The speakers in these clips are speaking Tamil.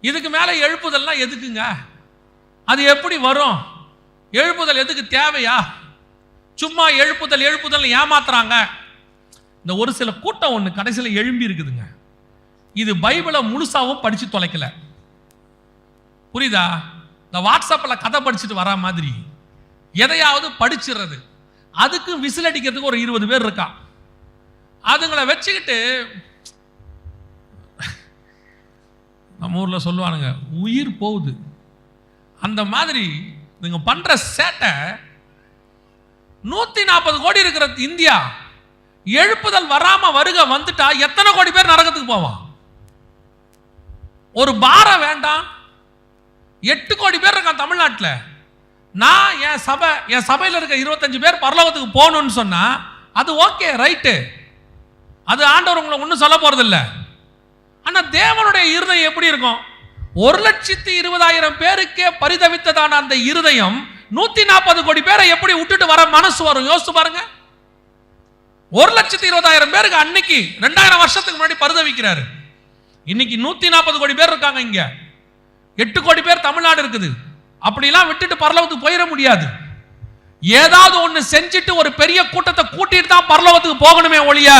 இதுக்கு மேலே எழுப்புதல்லாம் எதுக்குங்க? அது எப்படி வரும்? எழுப்புதல் எதுக்கு தேவையா? சும்மா எழுப்புதல் எழுப்புதல் ஏமாத்துறாங்க. இந்த ஒரு சில கூட்டம் ஒன்று கடைசியில் எழும்பி இருக்குதுங்க. இது பைபிளை முழுசாவும் படித்து தொலைக்கல. புரியுதா? இந்த வாட்ஸ்அப்பில் கதை படிச்சுட்டு வரா மாதிரி. எதையாவது படிச்சிடுறது. அதுக்கு விசில் அடிக்கிறதுக்கு ஒரு இருபது பேர் இருக்கா. அதுங்களை வச்சுக்கிட்டு நம்ம ஊரில் சொல்லுவானுங்க உயிர் போகுது. அந்த மாதிரி நீங்கள் பண்ணுற சேட்டை நூற்றி நாற்பது கோடி இருக்கிற இந்தியா எழுப்புதல் வராமல் வருக வந்துட்டா எத்தனை கோடி பேர் நரகத்துக்கு போவான்? ஒரு பாரம் வேண்டாம். எட்டு கோடி பேர் இருக்கான் தமிழ்நாட்டில். நான் என் சபை என் சபையில் இருக்க இருபத்தஞ்சு பேர் பரலோகத்துக்கு போகணும்னு சொன்னால் அது ஓகே ரைட்டு அது ஆண்டவர் உங்களை ஒன்றும் சொல்ல போகிறதில்லை ஆனா தேவனுடைய இருதயம் எப்படி இருக்கும்? ஒரு லட்சத்தி இருபதாயிரம் பேருக்கே பரிதவித்ததான அந்த இருதயம் நூத்தி நாற்பது கோடி பேரை எப்படி விட்டுட்டு வர மனசு வரும்? யோசிச்சு பாருங்க. ஒரு லட்சத்தி இருபதாயிரம் பேருக்கு அன்னைக்கு ரெண்டாயிரம் வருஷத்துக்கு முன்னாடி பரிதவிக்கிறாரு. இன்னைக்கு நூத்தி நாற்பது கோடி பேர் இருக்காங்க இங்க. எட்டு கோடி பேர் தமிழ்நாடு இருக்குது. அப்படிலாம் விட்டுட்டு பரலோகத்துக்கு போயிட முடியாது. ஏதாவது ஒண்ணு செஞ்சுட்டு ஒரு பெரிய கூட்டத்தை கூட்டிட்டு தான் பரலோகத்துக்கு போகணுமே ஒழிய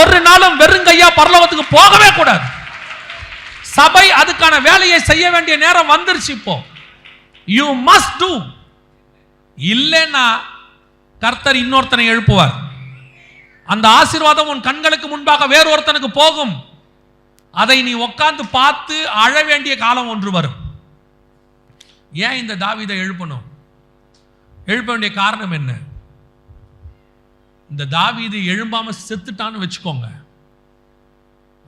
ஒரு நாளும் வெறுங்கையா பரலோகத்துக்கு போகவே கூடாது. சபை அதுக்கான வேலையை செய்ய வேண்டிய நேரம் வந்துருச்சு இப்போ. யூ மஸ்ட் டூ இல்லைன்னா கர்த்தர் இன்னொருத்தனை எழுப்புவார். அந்த ஆசீர்வாதம் உன் கண்களுக்கு முன்பாக வேறு ஒருத்தனுக்கு போகும். அதை நீ உட்காந்து பார்த்து அழ வேண்டிய காலம் ஒன்று வரும். ஏன் இந்த தாவிதை எழுப்பணும்? எழுப்ப வேண்டிய காரணம் என்ன? இந்த தாவிது எழும்பாம செத்துட்டான்னு வச்சுக்கோங்க.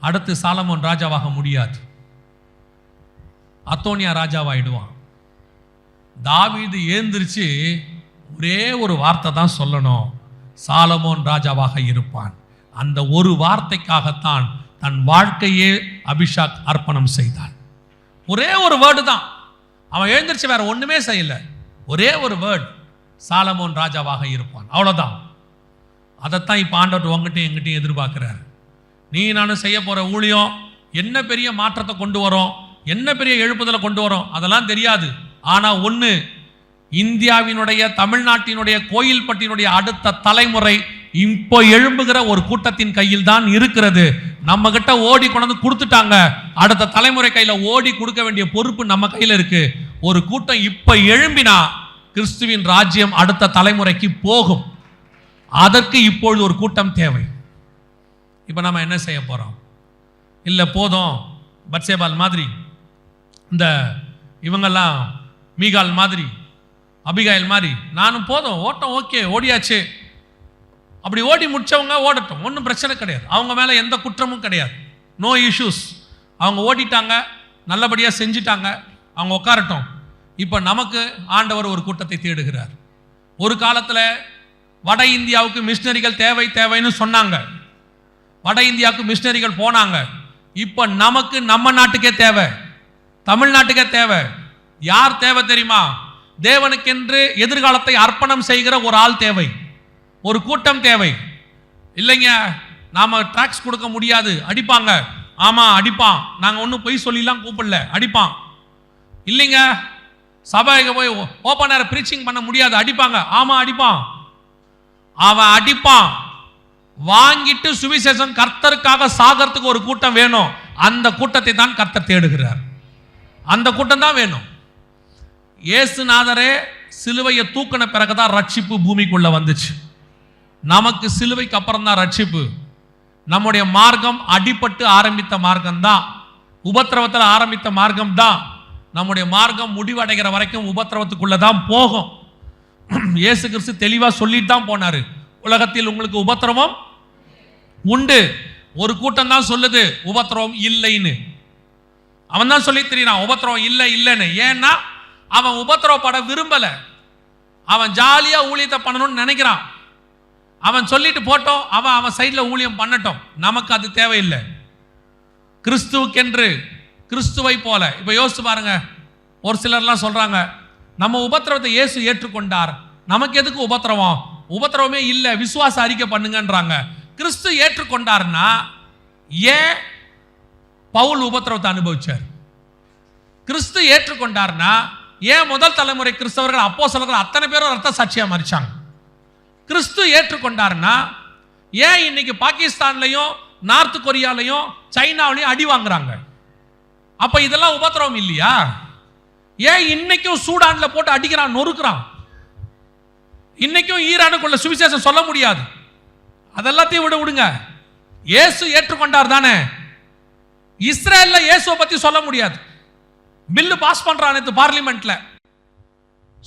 அடுத்து சாலமோன் ராஜாவாக முடியாது. அத்தோனியா ராஜாவாயிடுவான். தாவீது ஏந்திரிச்சு ஒரே ஒரு வார்த்தை தான் சொல்லணும். சாலமோன் ராஜாவாக இருப்பான். அந்த ஒரு வார்த்தைக்காகத்தான் தன் வாழ்க்கையே அபிஷாக் அர்ப்பணம் செய்தான். ஒரே ஒரு வேர்டு தான். அவன் எழுந்திரிச்சு வேற ஒன்றுமே செய்யலை. ஒரே ஒரு வேர்டு சாலமோன் ராஜாவாக இருப்பான். அவ்வளோதான் அதைத்தான் இப்போ ஆண்டவர் உங்ககிட்ட எங்கிட்டையும் எதிர்பார்க்குறாரு. நீ நானும் செய்ய போகிற ஊழியம் என்ன பெரிய மாற்றத்தை கொண்டு வரோம்? என்ன பெரிய எழுப்புதலை கொண்டு வரோம்? அதெல்லாம் தெரியாது. ஆனால் ஒன்று இந்தியாவினுடைய தமிழ்நாட்டினுடைய கோயில்பட்டினுடைய அடுத்த தலைமுறை இப்போ எழும்புகிற ஒரு கூட்டத்தின் கையில் தான் இருக்கிறது. நம்ம கிட்ட ஓடி கொண்டு வந்து கொடுத்துட்டாங்க. அடுத்த தலைமுறை கையில ஓடி கொடுக்க வேண்டிய பொறுப்பு நம்ம கையில இருக்கு. ஒரு கூட்டம் இப்ப எழும்பினா கிறிஸ்துவின் ராஜ்யம் அடுத்த தலைமுறைக்கு போகும். அதற்கு இப்பொழுது ஒரு கூட்டம் தேவை. இப்போ நம்ம என்ன செய்ய போகிறோம் இல்லை போதும். பட்சேபால் மாதிரி இந்த இவங்கெல்லாம் மீகால் மாதிரி அபிகாயில் மாதிரி. நானும் போதும் ஓட்டம் ஓகே ஓடியாச்சு. அப்படி ஓடி முடிச்சவங்க ஓடட்டும் ஒன்றும் பிரச்சனை கிடையாது. அவங்க மேலே எந்த குற்றமும் கிடையாது. நோ இஷ்யூஸ் அவங்க ஓடிட்டாங்க நல்லபடியாக செஞ்சிட்டாங்க அவங்க உட்காரட்டும் இப்போ நமக்கு ஆண்டவர் ஒரு கூட்டத்தை தேடுகிறார். ஒரு காலத்தில் வட இந்தியாவுக்கு மிஷினரிகள் தேவை தேவைன்னு சொன்னாங்க. வட இந்தியாவுக்கு மிஷினரிகள் போனாங்க. இப்போ நமக்கு நம்ம நாட்டுக்கே தேவை. தமிழ்நாட்டுக்கே தேவை. யார் தேவை தெரியுமா? தேவனுக்கென்று எதிர்காலத்தை அர்ப்பணம் செய்கிற ஒரு ஆள் தேவை. ஒரு கூட்டம் தேவை. இல்லைங்க நாம் டாக்ஸ் கொடுக்க முடியாது. அடிப்பாங்க. ஆமாம் அடிப்பான். நாங்கள் ஒன்றும் பொய் சொல்லிலாம் கூப்பிடல. அடிப்பான். இல்லைங்க சபைக்கு போய் ஓப்பன் ஏர் ப்ரீச்சிங் பண்ண முடியாது. அடிப்பாங்க. ஆமாம் அடிப்பான். அவன் அடிப்பான். வாங்கிட்டு சுவிசேஷம் கர்த்தருக்காக சாகறதுக்கு ஒரு கூட்டம் வேணும். அந்த கூட்டத்தை தான் கர்த்தர் தேடுகிறார். அந்த கூட்டம் தான் வேணும். இயேசுநாதரே சிலுவையை தூக்கின பிறகுதான் ரட்சிப்பு பூமிக்குள்ளே வந்துச்சு. நமக்கு சிலுவைக்கு அப்புறம் தான் ரட்சிப்பு. நம்முடைய மார்க்கம் அடிபட்டு ஆரம்பித்த மார்க்கம் தான் உபத்திரவத்தில் ஆரம்பித்த மார்க்கம் தான் நம்முடைய மார்க்கம் முடிவடைகிற வரைக்கும் உபத்திரவத்துக்குள்ளே தான் போகும். இயேசு கிறிஸ்து தெளிவாக சொல்லிட்டு தான் போனார். உலகத்தில் உங்களுக்கு உபத்திரவம் உண்டு. ஒரு கூட்டம் தான் சொல்லுது உபத்திரவம் இல்லைன்னு. அவன் தான் சொல்லி தெரியுறான் உபத்திரவம் இல்லை இல்லைன்னு. ஏன்னா அவன் உபத்திரவப்பட விரும்பலை. அவன் ஜாலியாக ஊழியத்தை பண்ணணும்னு நினைக்கிறான். அவன் சொல்லிட்டு போட்டோம் அவன் அவன் சைடில் ஊழியம் பண்ணட்டும். நமக்கு அது தேவையில்லை. கிறிஸ்துவுக்கென்று கிறிஸ்துவை போல. இப்போ யோசிச்சு பாருங்க. ஒரு சிலர்லாம் சொல்கிறாங்க நம்ம உபத்திரவத்தை இயேசு ஏற்றுக்கொண்டார். நமக்கு எதுக்கு உபத்திரவம்? உபத்திரவமே இல்லை விசுவாச அறிக்கை பண்ணுங்கன்றாங்க. கிறிஸ்து ஏற்றுக்கொண்டார்னா ஏன் பவுல் உபத்திரவத்தை அனுபவிச்சார். கிறிஸ்து ஏற்றுக்கொண்டார்னா ஏன் முதல் தலைமுறை கிறிஸ்தவர்கள் அப்போ அத்தனை பேரும் ரத்த சாட்சியாக மறிச்சாங்க கிறிஸ்து ஏற்றுக்கொண்டார்னா ஏன் இன்னைக்கு பாகிஸ்தான்லையும் நார்த் கொரியாலையும் சைனாவிலையும் அடி வாங்குறாங்க? அப்ப இதெல்லாம் உபத்திரவம் இல்லையா? ஏன் இன்னைக்கும் சூடான்ல போட்டு அடிக்கிறான் நொறுக்கிறான்? இன்னைக்கும் ஈரானுக்குள்ள சுவிசேஷம் சொல்ல முடியாது. அதெல்லாத்தையும் விட விடுங்க. இயேசு ஏற்றுக்கொண்டார் தானே? இஸ்ரேல்ல இயேசுவை பத்தி சொல்ல முடியாது. பில்லு பாஸ் பண்றான் நேற்று பார்லிமெண்ட்ல.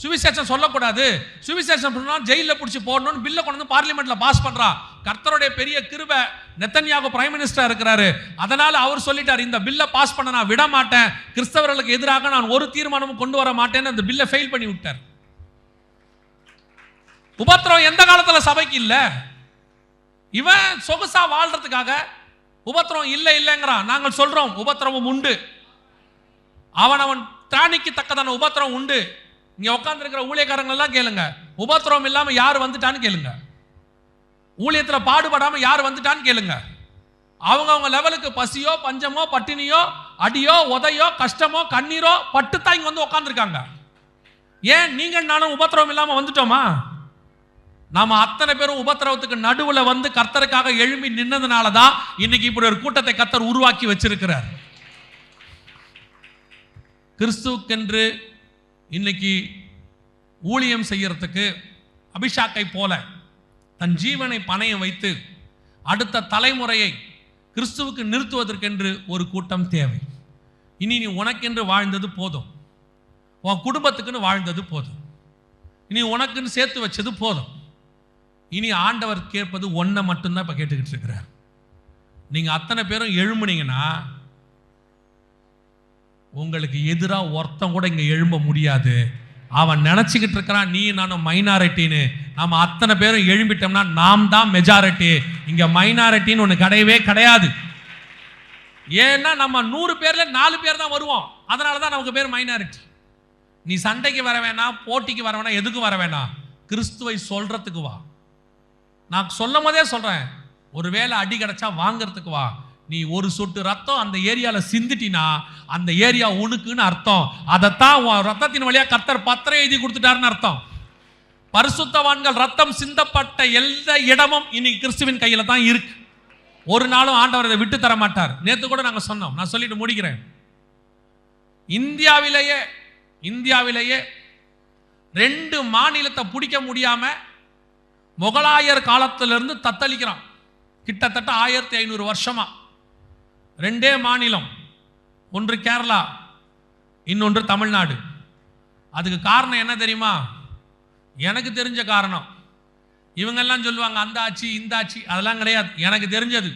சுவிசேஷம் சொல்லக்கூடாது. சுவிசேஷம் சொன்னா ஜெயிலில் பிடிச்சி போடணும்னு பில்லை கொண்டு வந்து பார்லிமெண்ட்ல பாஸ் பண்ணுறான் கர்த்தருடைய பெரிய கிருபை நெத்தன்யாகு பிரைம் மினிஸ்டர் இருக்கிறாரு. அதனால அவர் சொல்லிட்டார் இந்த பில்லை பாஸ் பண்ண நான் விட மாட்டேன். கிறிஸ்தவர்களுக்கு எதிராக நான் ஒரு தீர்மானமும் கொண்டு வர மாட்டேன்னு அந்த பில்லை ஃபெயில் பண்ணி விட்டார். உபத்திரம் எந்த காலத்துல சபைக்கு இல்லை? இவன் சொகுசா வாழ்றதுக்காக உபத்திரம் இல்லை இல்லைங்கிறான். நாங்கள் சொல்றோம் உபத்திரமும் உண்டு. அவன் அவன் திராணிக்கு தக்கதான உபத்திரம் உண்டு. இங்க உட்காந்துருக்கிற ஊழியக்காரங்கள்லாம் கேளுங்க. உபத்திரவம் இல்லாம யார் வந்துட்டான்னு கேளுங்க. ஊழியத்துல பாடுபடாம யார் வந்துட்டான்னு கேளுங்க. அவங்க அவங்க லெவலுக்கு பசியோ பஞ்சமோ பட்டினியோ அடியோ உதையோ கஷ்டமோ கண்ணீரோ பட்டுத்தான் இங்க வந்து உட்காந்துருக்காங்க ஏன்? நீங்க நானும் உபத்திரவம் இல்லாம வந்துட்டோமா? நாம அத்தனை பேரும் உபத்திரவத்துக்கு நடுவுல வந்து கர்த்தருக்காக எழும்பி நின்னதுனால தான் இன்னைக்கு இப்படி ஒரு கூட்டத்தை கர்த்தர் உருவாக்கி வச்சிருக்கிறார். கிறிஸ்துவுக்கென்று இன்னைக்கு ஊழியம் செய்யறதுக்கு அபிஷாக்கை போல தன் ஜீவனை பணையம் வைத்து அடுத்த தலைமுறையை கிறிஸ்துவுக்கு நிறுத்துவதற்கென்று ஒரு கூட்டம் தேவை. இனி நீ உனக்கென்று வாழ்ந்தது போதும். உன் குடும்பத்துக்குன்னு வாழ்ந்தது போதும். இனி உனக்குன்னு சேர்த்து வச்சது போதும். இனி ஆண்டவர் கேட்பது ஒன்றை மட்டும்தான் இப்போ கேட்டுக்கிட்டு இருக்கிறார். நீங்கள் அத்தனை பேரும் எழும்புனீங்கன்னா உங்களுக்கு எதிராக ஒருத்தன் கூட இங்கே எழும்ப முடியாது. அவன் நினச்சிக்கிட்டு இருக்கிறான் நீ நானும் மைனாரிட்டின்னு. நம்ம அத்தனை பேரும் எழும்பிட்டோம்னா நாம் தான் மெஜாரிட்டி இங்கே மைனாரிட்டின்னு ஒன்று கிடையவே கிடையாது. ஏன்னா நம்ம நூறு பேரில் நாலு பேர் தான் வருவோம். அதனால தான் நமக்கு பேர் மைனாரிட்டி. நீ சண்டைக்கு வர வேணாம் போட்டிக்கு வர வேணாம் எதுக்கு வர வேணாம்? கிறிஸ்துவை சொல்கிறதுக்கு வா. நான் சொல்லும் போதே சொல்கிறேன் ஒருவேளை அடி கிடச்சா வாங்குறதுக்கு வா. நீ ஒரு சொட்டு ரத்தம் அந்த ஏரியாவில் சிந்திட்டினா அந்த ஏரியா உனக்குன்னு அர்த்தம். அதைத்தான் உன் ரத்தத்தின் வழியாக கர்த்தர் பத்திரம் எழுதி கொடுத்துட்டாருன்னு அர்த்தம். பரிசுத்தவான்கள் ரத்தம் சிந்தப்பட்ட எந்த இடமும் இன்னைக்கு கிறிஸ்துவின் கையில் தான் இருக்கு. ஒரு நாளும் ஆண்டவர் இதை விட்டு தர மாட்டார். நேற்று கூட நாங்கள் சொன்னோம். நான் சொல்லிட்டு முடிக்கிறேன். இந்தியாவிலேயே இந்தியாவிலேயே ரெண்டு மாநிலத்தை பிடிக்க முடியாமல் முகலாயர் காலத்திலிருந்து தத்தளிக்கிறான். கிட்டத்தட்ட ஆயிரத்தி ஐநூறு வருஷமா. ரெண்டே மாநிலம். ஒன்று கேரளா இன்னொன்று தமிழ்நாடு. அதுக்கு காரணம் என்ன தெரியுமா? எனக்கு தெரிஞ்ச காரணம். இவங்கெல்லாம் சொல்லுவாங்க அந்த ஆட்சி இந்த ஆட்சி. அதெல்லாம் கிடையாது. எனக்கு தெரிஞ்சது.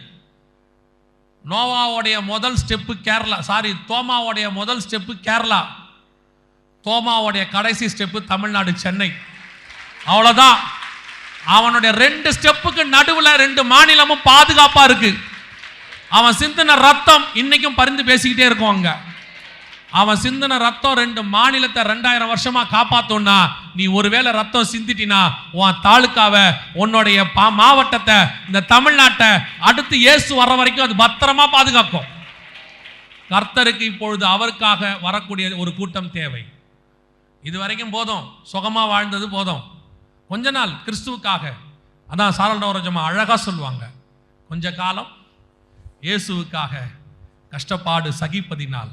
நோவாவுடைய முதல் ஸ்டெப்பு கேரளா. சாரி தோமாவுடைய முதல் ஸ்டெப்பு கேரளா. தோமாவுடைய கடைசி ஸ்டெப்பு தமிழ்நாடு சென்னை. அவ்வளோதான் அவனுடைய ரெண்டு ஸ்டெப்புக்கு நடுவில் ரெண்டு மாநிலமும் பாதுகாப்பா இருக்கு. அவன் சிந்தின ரத்தம் இன்னைக்கும் பரிந்து பேசிக்கிட்டே இருக்கும் அங்க. அவன் சிந்தின ரத்தம் ரெண்டு மாநிலத்தை ரெண்டாயிரம் வருஷமா காப்பாத்தோம்னா நீ ஒருவேளை ரத்தம் சிந்திட்டினா உன் தாலுக்காவை உன்னுடைய பா மாவட்டத்தை இந்த தமிழ்நாட்டை அடுத்து இயேசு வர்ற வரைக்கும் அது பத்திரமா பாதுகாக்கும். கர்த்தருக்கு இப்பொழுது அவருக்காக வரக்கூடிய ஒரு கூட்டம் தேவை. இது வரைக்கும் போதும். சுகமா வாழ்ந்தது போதும். கொஞ்ச நாள் கிறிஸ்துவுக்காக. அதான் சாரண்டவரஜமா அழகாக சொல்லுவாங்க. கொஞ்ச காலம் இயேசுவுக்காக கஷ்டப்பாடு சகிப்பதினால்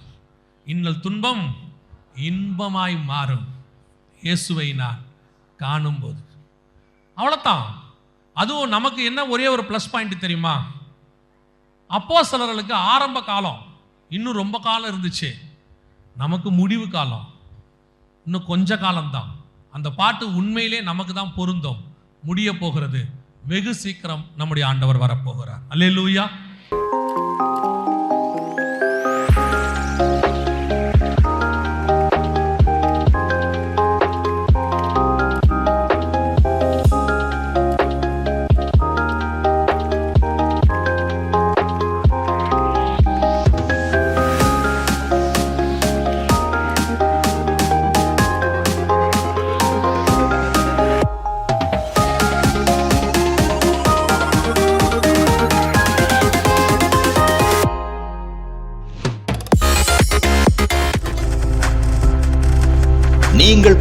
இன்னல் துன்பம் இன்பமாய் மாறும். இயேசுவை நான் காணும்போது. அவ்வளோத்தான் அதுவும் நமக்கு என்ன ஒரே ஒரு ப்ளஸ் பாயிண்ட் தெரியுமா? அப்போ சிலர்களுக்கு ஆரம்ப காலம் இன்னும் ரொம்ப காலம் இருந்துச்சு. நமக்கு முடிவு காலம். இன்னும் கொஞ்ச காலம்தான். அந்த பாட்டு உண்மையிலே நமக்கு தான் பொருந்தும். முடிய போகிறது. வெகு சீக்கிரம் நம்முடைய ஆண்டவர் வரப்போகிறார். அல்லே லூயா